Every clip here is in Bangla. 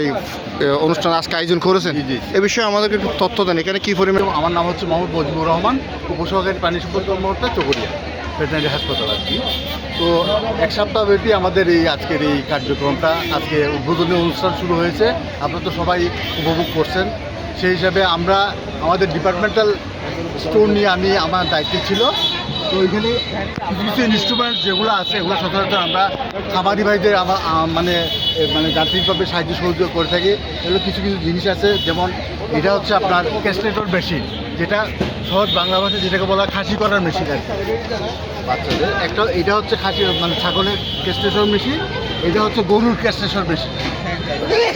এই অনুষ্ঠান আজকে আয়োজন করেছেন। এ বিষয়ে আমাদেরকে একটু তথ্য দেন। এখানে কি পরিমাণ আমার নাম হচ্ছে মোহাম্মদ মজিবুর রহমান উপসহকারী প্রাণী সম্পদ কর্মকর্তা চকরিয়া ভেটেনারি হাসপাতাল আর কি। তো এক সপ্তাহ ব্যাপী আমাদের এই আজকের এই কার্যক্রমটা আজকে উদ্বোধনী অনুষ্ঠান শুরু হয়েছে। আপনারা তো সবাই উপভোগ করছেন। সেই হিসাবে আমরা আমাদের ডিপার্টমেন্টাল স্টোর নিয়ে আমি আমার দায়িত্বে ছিল। তো ওইখানে কিছু ইনস্ট্রুমেন্ট যেগুলো আছে এগুলো সচরাচর আমরা খামারি ভাইদের আমার মানে মানে যান্ত্রিকভাবে সাহায্য সহযোগ করে থাকি। এগুলো কিছু কিছু জিনিস আছে যেমন এটা হচ্ছে আপনার ক্যাস্টেটর মেশিন যেটা সহজ বাংলা ভাষায় যেটাকে বলা খাসি করার মেশিন আর বাচ্চাদের? একটা এটা হচ্ছে খাসি মানে ছাগলের ক্যাস্টেশন মেশিন এটা হচ্ছে গরুর ক্যাস্টেশন মেশিন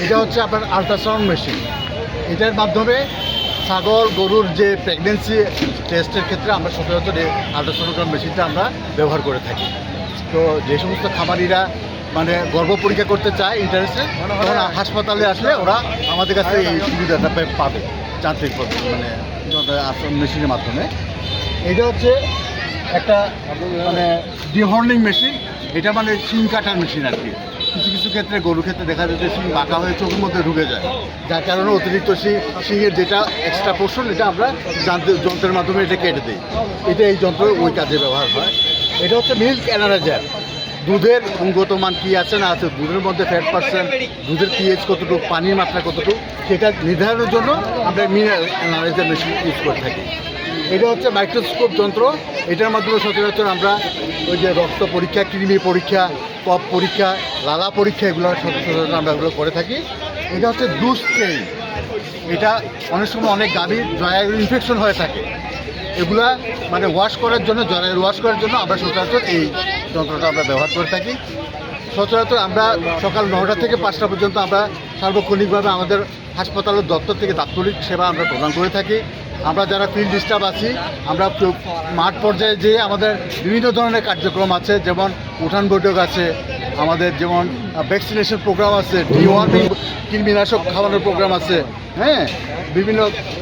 এটা হচ্ছে আপনার আলট্রাসাউন্ড মেশিন। এটার মাধ্যমে ছাগল গরুর যে প্রেগনেন্সি টেস্টের ক্ষেত্রে আমরা সচরাচর আলট্রাসোনোগ্রাম মেশিনটা আমরা ব্যবহার করে থাকি। তো যে সমস্ত খামারিরা মানে গর্ভ পরীক্ষা করতে চায় ইন্টারেস্টে তখন হাসপাতালে আসলে ওরা আমাদের কাছে এই সুবিধাটা পাবে যান্ত্রিক মানে মেশিনের মাধ্যমে। এটা হচ্ছে একটা মানে ডিহর্নিং মেশিন এটা মানে সিম কাটার মেশিন আর কি। কিছু কিছু ক্ষেত্রে গরুর ক্ষেত্রে দেখা যায় যে শিং বাঁকা হয়ে চোখের মধ্যে ঢুকে যায়। যার কারণে অতিরিক্ত শিংয়ের যেটা এক্সট্রা পোর্শন এটা আমরা যান্ত্রিক যন্ত্রের মাধ্যমে এটা কেটে দিই। এটা এই যন্ত্র ওই কাজে ব্যবহার হয়। এটা হচ্ছে মিল্ক অ্যানালাইজার দুধের গুণগত মান কী আছে না আছে, দুধের মধ্যে ফ্যাট পার্সেন্ট দুধের পিএইচ কতটুকু, পানির মাত্রা কতটুকু, সেটা নির্ধারণের জন্য আমরা মিনারেল অ্যানালাইজার মেশিন ইউজ করে থাকি। এটা হচ্ছে মাইক্রোস্কোপ যন্ত্র। এটার মাধ্যমে সচরাচর আমরা ওই যে রক্ত পরীক্ষা কৃমি পরীক্ষা কপ পরীক্ষা লালা পরীক্ষা এগুলো সচরাচর আমরা এগুলো করে থাকি। এটা হচ্ছে দুধ স্কেল এটা অনেক সময় অনেক গাভীর জয়ের ইনফেকশন হয়ে থাকে। এগুলা মানে ওয়াশ করার জন্য জয়ের ওয়াশ করার জন্য আমরা সচরাচর এই যন্ত্রটা আমরা ব্যবহার করে থাকি। সচরাচর আমরা সকাল নটা থেকে পাঁচটা পর্যন্ত আমরা সার্বক্ষণিকভাবে আমাদের হাসপাতালের দপ্তর থেকে দাপ্তরিক সেবা আমরা প্রদান করে থাকি। আমরা যারা ফিল্ড ডিস্টার্ব আছি, আমরা মাঠ পর্যায়ে যেয়ে আমাদের বিভিন্ন ধরনের কার্যক্রম আছে, যেমন উঠান বৈঠক আছে, আমাদের যেমন ভ্যাকসিনেশন প্রোগ্রাম আছে ডিওয়ার্মিং কৃমিনাশক খাওয়ানোর প্রোগ্রাম আছে হ্যাঁ? বিভিন্ন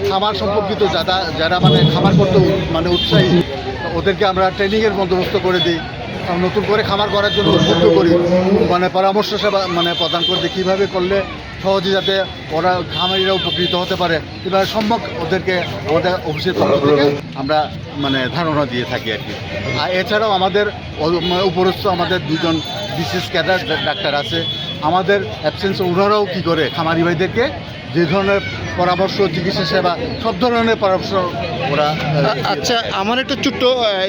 খামার সম্পর্কিত যারা যারা মানে খামার করতে মানে উৎসাহী, ওদেরকে আমরা ট্রেনিংয়ের বন্দোবস্ত করে দিই। নতুন করে খামার করার জন্য উদ্বুদ্ধ করি। মানে পরামর্শ সেবা মানে প্রদান করতে কীভাবে করলে সহজে যাতে ওরা খামারিরা উপকৃত হতে পারে, কীভাবে সম্ভব ওদেরকে আমাদের অফিসের পক্ষ থেকে আমরা মানে ধারণা দিয়ে থাকি আর কি। আর এছাড়াও আমাদের মানে উপরস্থ আমাদের দুজন বিশেষ ক্যাডার ডাক্তার আছে। আমাদের অ্যাবসেন্স ওনারাও কী করে খামারি ভাইদেরকে যে ধরনের পরামর্শ চিকিৎসা সেবা সব ধরনের পরামর্শ ওরা আচ্ছা আমার একটা ছোট্ট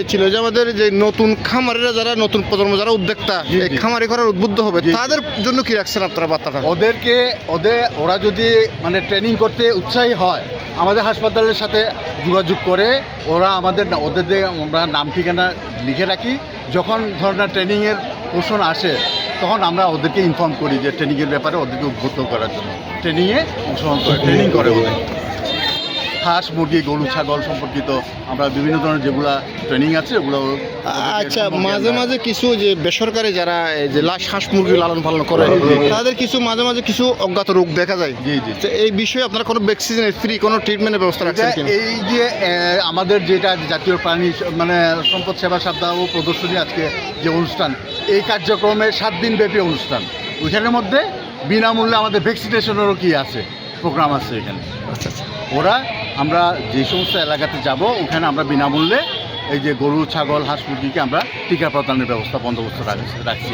ছিল যে আমাদের যে নতুন খামারিরা যারা নতুন প্রজন্ম যারা উদ্যোক্তা। খামারি করার উদ্বুদ্ধ হবে। তাদের জন্য কি রাখছেন আপনারা বার্তাটা ওদেরকে ওদের ওরা যদি মানে ট্রেনিং করতে উৎসাহী হয় আমাদের হাসপাতালের সাথে যোগাযোগ করে ওরা আমাদের ওদের দিয়ে আমরা নাম ঠিকানা লিখে রাখি যখন ধরনের ট্রেনিংয়ের পোষণ আসে, তখন আমরা ওদেরকে ইনফর্ম করি যে ট্রেনিংয়ের ব্যাপারে ওদেরকে উদ্বুদ্ধ করার জন্য। ট্রেনিংয়ে অংশগ্রহণ করে ট্রেনিং করে ওদের। হাঁস মুরগি গরু ছাগল সম্পর্কিত আমরা বিভিন্ন ধরনের যেগুলা ট্রেনিং আছে ওগুলো আচ্ছা মাঝে মাঝে কিছু যে বেসরকারি যারা এই যে লাশ হাঁস মুরগি লালন পালন করে তাদের কিছু মাঝে মাঝে কিছু অজ্ঞাত রোগ দেখা যায়। জি জি। তো এই বিষয়ে আপনারা কোনো ভ্যাকসিন ফ্রি কোনো ট্রিটমেন্টের ব্যবস্থা রাখছেন এই যে আমাদের যেটা জাতীয় প্রাণী মানে সম্পদ সেবা সপ্তাহ ও প্রদর্শনী আজকে যে অনুষ্ঠান এই কার্যক্রমে সাত দিন ব্যাপী অনুষ্ঠান। ওইখানের মধ্যে বিনামূল্যে আমাদের ভ্যাকসিনেশনেরও কি আছে প্রোগ্রাম আছে এখানে। আচ্ছা আচ্ছা। ওরা আমরা যে সমস্ত এলাকাতে যাব, ওখানে আমরা বিনামূল্যে এই যে গরু, ছাগল, হাঁস, মুরগিকে আমরা টিকা প্রদানের ব্যবস্থা, বন্দোবস্ত রাখছি রাখছি।